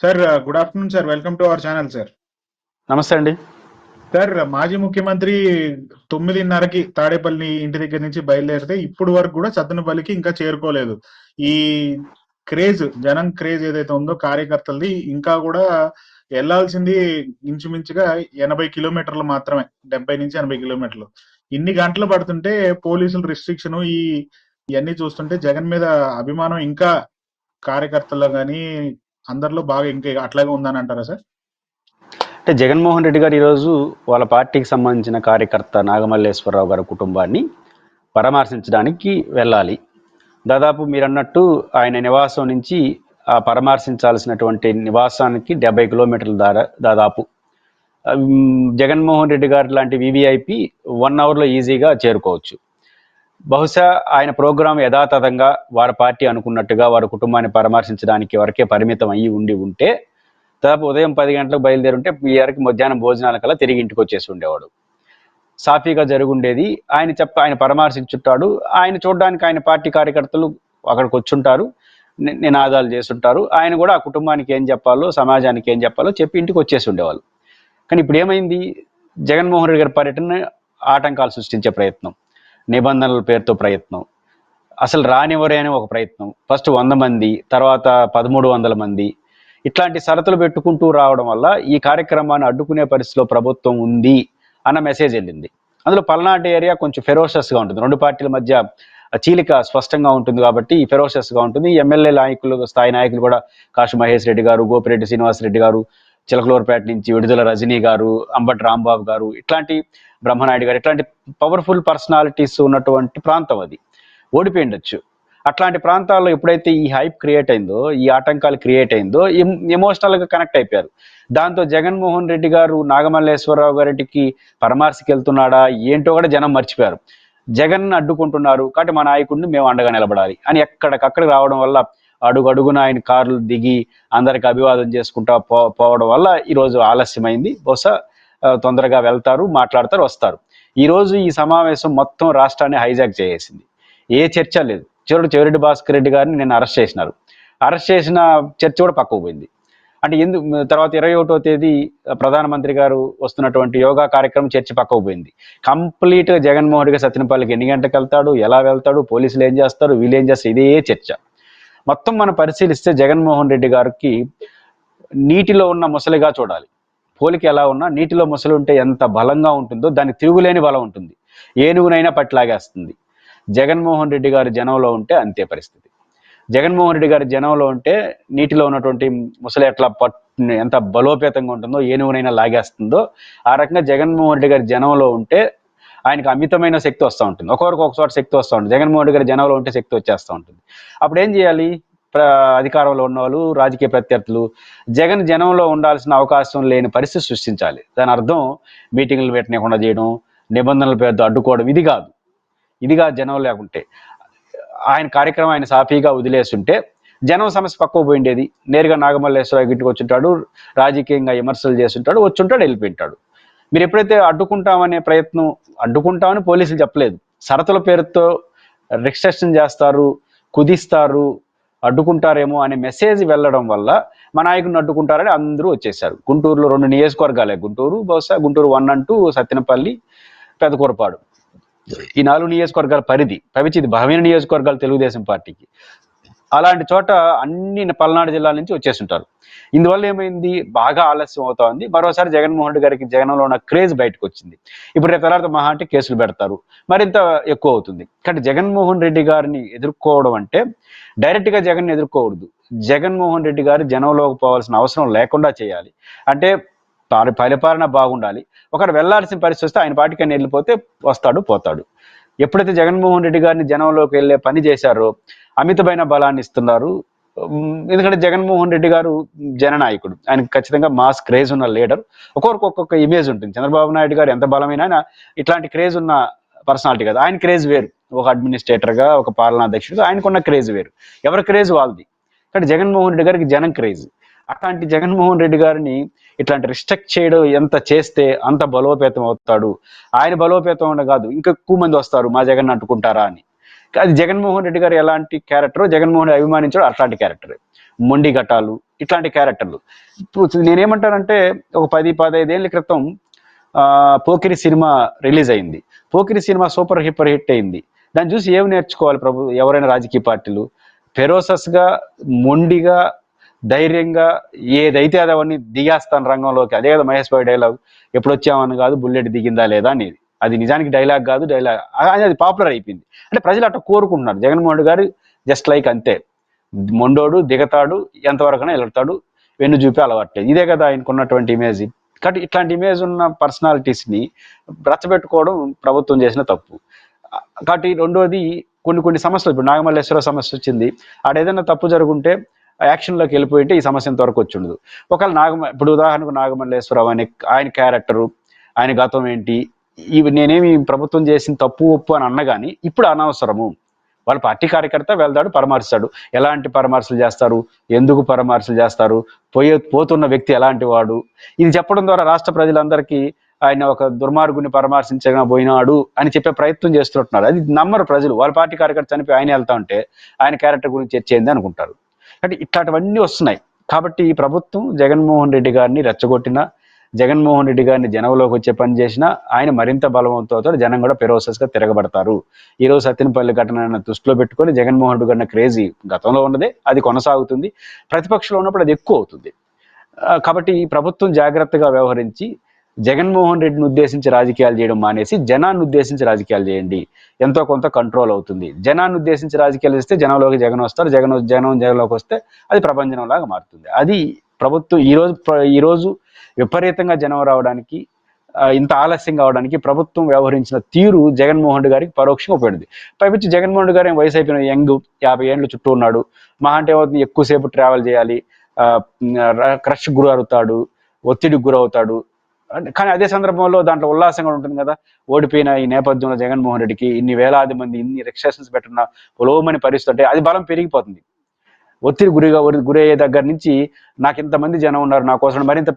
Sir good afternoon sir welcome to our channel sir namaste అండి. Sir మాజీ ముఖ్యమంత్రి తొమ్మిదిన్నరకి తాడేపల్లి ఇంటి దగ్గర నుంచి బయలుదేరితే ఇప్పుడు వరకు కూడా సత్తెనపల్లికి ఇంకా చేరుకోలేదు. ఈ క్రేజ్ జనం క్రేజ్ ఏదైతే ఉందో కార్యకర్తలది ఇంకా కూడా వెళ్ళాల్సింది ఇంచుమించుగా ఎనభై కిలోమీటర్లు మాత్రమే. డెబ్బై నుంచి ఎనభై కిలోమీటర్లు. ఇన్ని గంటలు పడుతుంటే పోలీసుల రిస్ట్రిక్షన్ ఈ ఇవన్నీ చూస్తుంటే జగన్ మీద అభిమానం ఇంకా కార్యకర్తల్లో కానీ అందరిలో బాగా ఇంకా అట్లాగే ఉందని అంటారా సార్? అంటే జగన్మోహన్ రెడ్డి గారు ఈరోజు వాళ్ళ పార్టీకి సంబంధించిన కార్యకర్త నాగమల్లేశ్వరరావు గారి కుటుంబాన్ని పరామర్శించడానికి వెళ్ళాలి. దాదాపు మీరు అన్నట్టు ఆయన నివాసం నుంచి ఆ పరామర్శించాల్సినటువంటి నివాసానికి డెబ్బై కిలోమీటర్ల దారా దాదాపు. జగన్మోహన్ రెడ్డి గారు లాంటి వివిఐపి వన్ అవర్లో ఈజీగా చేరుకోవచ్చు. బహుశా ఆయన ప్రోగ్రాం యథాతథంగా వారి పార్టీ అనుకున్నట్టుగా వారి కుటుంబాన్ని పరామర్శించడానికి వరకే పరిమితం అయ్యి ఉండి ఉంటే దాదాపు ఉదయం పది గంటలకు బయలుదేరి ఉంటే ఈ వరకు మధ్యాహ్నం భోజనాల కల్లా తిరిగి ఇంటికి వచ్చేసి ఉండేవాడు. సాఫీగా జరుగుండేది. ఆయన చెప్ప ఆయన పరామర్శించుంటాడు. ఆయన చూడడానికి ఆయన పార్టీ కార్యకర్తలు అక్కడికి వచ్చుంటారు. నినాదాలు చేస్తుంటారు. ఆయన కూడా ఆ కుటుంబానికి ఏం చెప్పాలో సమాజానికి ఏం చెప్పాలో చెప్పి ఇంటికి వచ్చేసి ఉండేవాళ్ళు. కానీ ఇప్పుడు ఏమైంది? జగన్మోహన్ రెడ్డి గారి పర్యటన ఆటంకాలు సృష్టించే ప్రయత్నం. నిబంధనల పేరుతో ప్రయత్నం. అసలు రానివ్వరే అని ఒక ప్రయత్నం. ఫస్ట్ వంద మంది తర్వాత పదమూడు వందల మంది. ఇట్లాంటి షరతులు పెట్టుకుంటూ రావడం వల్ల ఈ కార్యక్రమాన్ని అడ్డుకునే పరిస్థితిలో ప్రభుత్వం ఉంది అన్న మెసేజ్ వెళ్ళింది. అందులో పల్నాటి ఏరియా కొంచెం ఫెరోషస్గా ఉంటుంది. రెండు పార్టీల మధ్య చీలిక స్పష్టంగా ఉంటుంది కాబట్టి ఫెరోషస్గా ఉంటుంది. ఎమ్మెల్యే నాయకులు స్థాయి నాయకులు కూడా కాశీ మహేష్ రెడ్డి గారు గోపిరెడ్డి శ్రీనివాస్ రెడ్డి గారు చిలకలూరుపేట నుంచి విడుదల రజనీ గారు అంబటి రాంబాబు గారు ఇట్లాంటి బ్రహ్మనాయుడు గారు ఇట్లాంటి పవర్ఫుల్ పర్సనాలిటీస్ ఉన్నటువంటి ప్రాంతం అది. ఓడిపోయి ఉండొచ్చు. అట్లాంటి ప్రాంతాల్లో ఎప్పుడైతే ఈ హైప్ క్రియేట్ అయిందో ఈ ఆటంకాలు క్రియేట్ అయిందో ఎమోషనల్గా కనెక్ట్ అయిపోయారు. దాంతో జగన్మోహన్ రెడ్డి గారు నాగమల్లేశ్వరరావు గారికి పరామర్శకి వెళ్తున్నాడా ఏంటో కూడా జనం మర్చిపోయారు. జగన్ అడ్డుకుంటున్నారు కాబట్టి మా నాయకుడిని మేము అండగా నిలబడాలి అని ఎక్కడికక్కడికి రావడం వల్ల అడుగు అడుగున ఆయన కార్లు దిగి అందరికి అభివాదం చేసుకుంటా పో పోవడం వల్ల ఈరోజు ఆలస్యమైంది. బహుశా తొందరగా వెళ్తారు మాట్లాడతారు వస్తారు. ఈరోజు ఈ సమావేశం మొత్తం రాష్ట్రాన్ని హైజాక్ చేసేసింది. ఏ చర్చ లేదు. చివరికి చెవిరెడ్డి భాస్కర్ రెడ్డి గారిని నేను అరెస్ట్ చేసినారు. అరెస్ట్ చేసిన చర్చ కూడా పక్కకు పోయింది. అంటే ఎందుకు తర్వాత ఇరవై ఒకటో తేదీ ప్రధానమంత్రి గారు వస్తున్నటువంటి యోగా కార్యక్రమం చర్చ పక్కకు పోయింది. కంప్లీట్గా జగన్మోహన్ రెడ్డి సత్యనపల్లికి ఎన్ని గంటలకు వెళ్తాడు ఎలా వెళ్తాడు పోలీసులు ఏం చేస్తారు వీళ్ళు ఏం చేస్తారు ఇదే చర్చ. మొత్తం మనం పరిశీలిస్తే జగన్మోహన్ రెడ్డి గారికి నీటిలో ఉన్న ముసలిగా చూడాలి. పోలికి ఎలా ఉన్నా నీటిలో ముసలి ఉంటే ఎంత బలంగా ఉంటుందో దాని తిరుగులేని బలం ఉంటుంది. ఏనుగునైనా పట్లాగేస్తుంది. జగన్మోహన్ రెడ్డి గారు జనంలో ఉంటే అంతే పరిస్థితి. జగన్మోహన్ రెడ్డి గారి జనంలో ఉంటే నీటిలో ఉన్నటువంటి ముసలి ఎట్లా పట్ ఎంత బలోపేతంగా ఉంటుందో ఏనుగునైనా లాగేస్తుందో ఆ రకంగా జగన్మోహన్ రెడ్డి గారి జనంలో ఉంటే ఆయనకు అమితమైన శక్తి వస్తూ ఉంటుంది. ఒకరికి ఒక చోట శక్తి వస్తూ ఉంటుంది. జగన్మోహన్ రెడ్డి గారి జనంలో ఉంటే శక్తి వచ్చేస్తూ ఉంటుంది. అప్పుడు ఏం చేయాలి? ప్ర అధికారంలో ఉన్నవాళ్ళు రాజకీయ ప్రత్యర్థులు జగన్ జనంలో ఉండాల్సిన అవకాశం లేని పరిస్థితి సృష్టించాలి. దాని అర్థం మీటింగ్లు పెట్టనికుండా చేయడం నిబంధనల పేరుతో అడ్డుకోవడం ఇది కాదు. ఇది కాదు జనం లేకుంటే. ఆయన కార్యక్రమం ఆయన సాఫీగా వదిలేస్తుంటే జనం సమస్య పక్కకు పోయిండేది నేరుగా నాగమల్లేశ్వరరావు ఇంటికి వచ్చుంటాడు రాజకీయంగా విమర్శలు చేస్తుంటాడు వచ్చుంటాడు వెళ్ళిపోయింటాడు మీరు ఎప్పుడైతే అడ్డుకుంటామనే ప్రయత్నం అడ్డుకుంటామని పోలీసులు చెప్పలేదు. షరతుల పేరుతో రిస్ట్రిక్షన్ చేస్తారు కుదిస్తారు అడ్డుకుంటారేమో అనే మెసేజ్ వెళ్ళడం వల్ల మా నాయకుడిని అడ్డుకుంటారని అందరూ వచ్చేసారు గుంటూరులో రెండు నియోజకవర్గాలే. గుంటూరు బహుశా గుంటూరు వన్ అంటూ సత్యనపల్లి పెదకూరపాడు. ఈ నాలుగు నియోజకవర్గాల పరిధి పవిచిది ఇది నియోజకవర్గాలు తెలుగుదేశం పార్టీకి. అలాంటి చోట అన్ని పల్నాడు జిల్లాల నుంచి వచ్చేస్తుంటారు. ఇందువల్ల ఏమైంది? బాగా ఆలస్యం అవుతా ఉంది మరోసారి జగన్మోహన్ రెడ్డి గారికి జగన్లో ఉన్న క్రేజ్ బయటకు వచ్చింది. ఇప్పుడు రేపు తర్వాత మహా అంటే కేసులు పెడతారు. మరింత ఎక్కువ అవుతుంది. కానీ జగన్మోహన్ రెడ్డి గారిని ఎదుర్కోవడం అంటే డైరెక్ట్గా జగన్ ఎదుర్కోకూడదు. జగన్మోహన్ రెడ్డి గారు జనంలోకి పోవాల్సిన అవసరం లేకుండా చేయాలి. అంటే పరిపాలన బాగుండాలి. ఒకరు వెళ్ళాల్సిన పరిస్థితి వస్తే ఆయన పాటికి వెళ్ళిపోతే వస్తాడు పోతాడు. ఎప్పుడైతే జగన్మోహన్ రెడ్డి గారిని జనంలోకి వెళ్ళే పని చేశారో అమితమైన బలాన్ని ఇస్తున్నారు. ఎందుకంటే జగన్మోహన్ రెడ్డి గారు జననాయకుడు. ఆయనకు ఖచ్చితంగా మాస్ క్రేజ్ ఉన్న లీడర్. ఒక్కొక్కరికి ఒక్కొక్క ఇమేజ్ ఉంటుంది. చంద్రబాబు నాయుడు గారు ఎంత బలమైన ఆయన ఇట్లాంటి క్రేజ్ ఉన్న పర్సనాలిటీ కాదు. ఆయన క్రేజ్ వేరు. ఒక అడ్మినిస్ట్రేటర్గా ఒక పాలనాధ్యక్షుడిగా ఆయనకున్న క్రేజ్ వేరు. ఎవరి క్రేజ్ వాళ్ళది? కానీ జగన్మోహన్ రెడ్డి గారికి జనం క్రేజ్. అట్లాంటి జగన్మోహన్ రెడ్డి గారిని ఇట్లాంటి రిస్ట్రిక్ట్ చేయడం ఎంత చేస్తే అంత బలోపేతం అవుతాడు? ఆయన బలోపేతం ఉండ కాదు. ఇంకా ఎక్కువ మంది వస్తారు మా జగన్ అంటుకుంటారా అని. అది జగన్మోహన్ రెడ్డి గారు ఎలాంటి క్యారెక్టర్ జగన్మోహన్ రెడ్డి అభిమానించడం అట్లాంటి క్యారెక్టర్. మొండి ఘటాలు ఇట్లాంటి క్యారెక్టర్లు. ఇప్పుడు నేనేమంటానంటే ఒక పది పదహైదేళ్ళ క్రితం పోకిరి సినిమా రిలీజ్ అయింది. Pokiri cinema super hipper hit అయింది. దాన్ని చూసి ఏమి నేర్చుకోవాలి ప్రభు? ఎవరైనా రాజకీయ పార్టీలు? ఫెరోసస్గా మొండిగా ధైర్యంగా ఏదైతే అది అవన్నీ దిగేస్తాను రంగంలోకి అదే కదా మహేష్ బాబు డైలాగ్ ఎప్పుడు వచ్చామని కాదు బుల్లెట్ దిగిందా లేదా అనేది. అది నిజానికి డైలాగ్ కాదు డైలాగ్ అది పాపులర్ అయిపోయింది. అంటే ప్రజలు అట్లా కోరుకుంటున్నారు. జగన్మోహన్ గారు జస్ట్ లైక్ అంతే. మొండోడు దిగతాడు ఎంతవరకైనా ఎలుతాడు వెన్ను చూపి అలవాట్లేదు. ఇదే కదా ఆయనకు ఉన్నటువంటి ఇమేజ్ కాబట్టి ఇట్లాంటి ఇమేజ్ ఉన్న పర్సనాలిటీస్ని రచ్చబెట్టుకోవడం ప్రభుత్వం చేసిన తప్పు. కాబట్టి రెండోది కొన్ని కొన్ని సమస్యలు. ఇప్పుడు నాగమల్లేశ్వర సమస్య వచ్చింది. ఆడ ఏదైనా తప్పు జరుగుంటే యాక్షన్లోకి వెళ్ళిపోయింటే ఈ సమస్య ఇంతవరకు వచ్చి ఉండదు. ఒకవేళ నాగమ ఇప్పుడు ఉదాహరణకు నాగమల్లేశ్వరరావు అనే ఆయన క్యారెక్టరు ఆయన గతం ఏంటి? ఇవి నేనేమి ప్రభుత్వం చేసిన తప్పు ఒప్పు అని అన్నగాని ఇప్పుడు అనవసరము. వాళ్ళ పార్టీ కార్యకర్త వెళ్తాడు పరామర్శాడు ఎలాంటి పరామర్శలు చేస్తారు? ఎందుకు పరామర్శలు చేస్తారు? పోయే పోతున్న వ్యక్తి ఎలాంటి వాడు? ఇది చెప్పడం ద్వారా రాష్ట్ర ప్రజలందరికీ ఆయన ఒక దుర్మార్గుని పరామర్శించగా పోయినాడు అని చెప్పే ప్రయత్నం చేస్తున్నారు అది నమ్మరు ప్రజలు. వాళ్ళ పార్టీ కార్యకర్త చనిపోయి ఆయన వెళ్తా ఉంటే ఆయన క్యారెక్టర్ గురించి చర్చ ఏంది అనుకుంటారు. అంటే ఇట్లాంటివన్నీ వస్తున్నాయి. కాబట్టి ఈ ప్రభుత్వం జగన్మోహన్ రెడ్డి గారిని రెచ్చగొట్టిన జగన్మోహన్ రెడ్డి గారిని జనంలోకి వచ్చే పని చేసినా ఆయన మరింత బలవంతో జనం కూడా ఫెరోసస్గా తిరగబడతారు. ఈరోజు రోజు సత్యనపల్లి ఘటనను దృష్టిలో పెట్టుకొని జగన్మోహన్ రెడ్డి గారిన క్రేజీ గతంలో ఉన్నదే అది కొనసాగుతుంది. ప్రతిపక్షంలో ఉన్నప్పుడు అది ఎక్కువ అవుతుంది. కాబట్టి ఈ ప్రభుత్వం జాగ్రత్తగా వ్యవహరించి జగన్మోహన్ రెడ్డిని ఉద్దేశించి రాజకీయాలు చేయడం మానేసి జనాన్ని ఉద్దేశించి రాజకీయాలు చేయండి. ఎంతో కొంత కంట్రోల్ అవుతుంది. జనాన్ని ఉద్దేశించి రాజకీయాలు చేస్తే జనంలోకి జగన్ వస్తారు జగన్ జనం జగన్లోకి వస్తే అది ప్రపంచం లాగా మారుతుంది. అది ప్రభుత్వం ఈ రోజు ప్ర- విపరీతంగా జనం రావడానికి ఇంత ఆలస్యం కావడానికి ప్రభుత్వం వ్యవహరించిన తీరు జగన్మోహన్ రెడ్డి గారికి పరోక్షంగా ఉపయోగింది పైపించి జగన్మోహన్ రెడ్డి గారు ఏం వయసు అయిపోయిన యంగ్ యాభై ఏళ్ళు చుట్టూ ఉన్నాడు. మహా అంటే ఏమవుతుంది? ఎక్కువసేపు ట్రావెల్ చేయాలి. క్రష్ గురవుతాడు ఒత్తిడికి గురవుతాడు. కానీ అదే సందర్భంలో దాంట్లో ఉల్లాసంగా ఉంటుంది కదా. ఓడిపోయిన ఈ నేపథ్యంలో జగన్మోహన్ రెడ్డికి ఇన్ని వేలాది మంది ఇన్ని రిస్ట్రిక్షన్స్ పెట్టిన పొలవమని పరిస్థితి అంటే అది బలం పెరిగిపోతుంది. ఒత్తిడి గురిగా గురి- గురయ్యే దగ్గర నుంచి నాకు ఇంతమంది జనం ఉన్నారు నా కోసం మరింత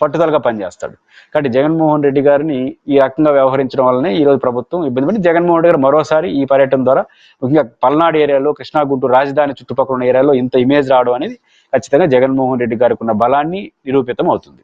పట్టుదలగా పనిచేస్తాడు. కాబట్టి జగన్మోహన్ రెడ్డి గారిని ఈ రకంగా వ్యవహరించడం వల్లనే ఈ రోజు ప్రభుత్వం ఇబ్బంది పడి జగన్మోహన్ రెడ్డి గారు మరోసారి ఈ పర్యటన ద్వారా ముఖ్యంగా పల్నాడు ఏరియాలో కృష్ణా గుంటూరు రాజధాని చుట్టుపక్కల ఉన్న ఏరియాలో ఇంత ఇమేజ్ రావడం అనేది ఖచ్చితంగా జగన్మోహన్ రెడ్డి గారికి ఉన్న బలాన్ని నిరూపితం అవుతుంది.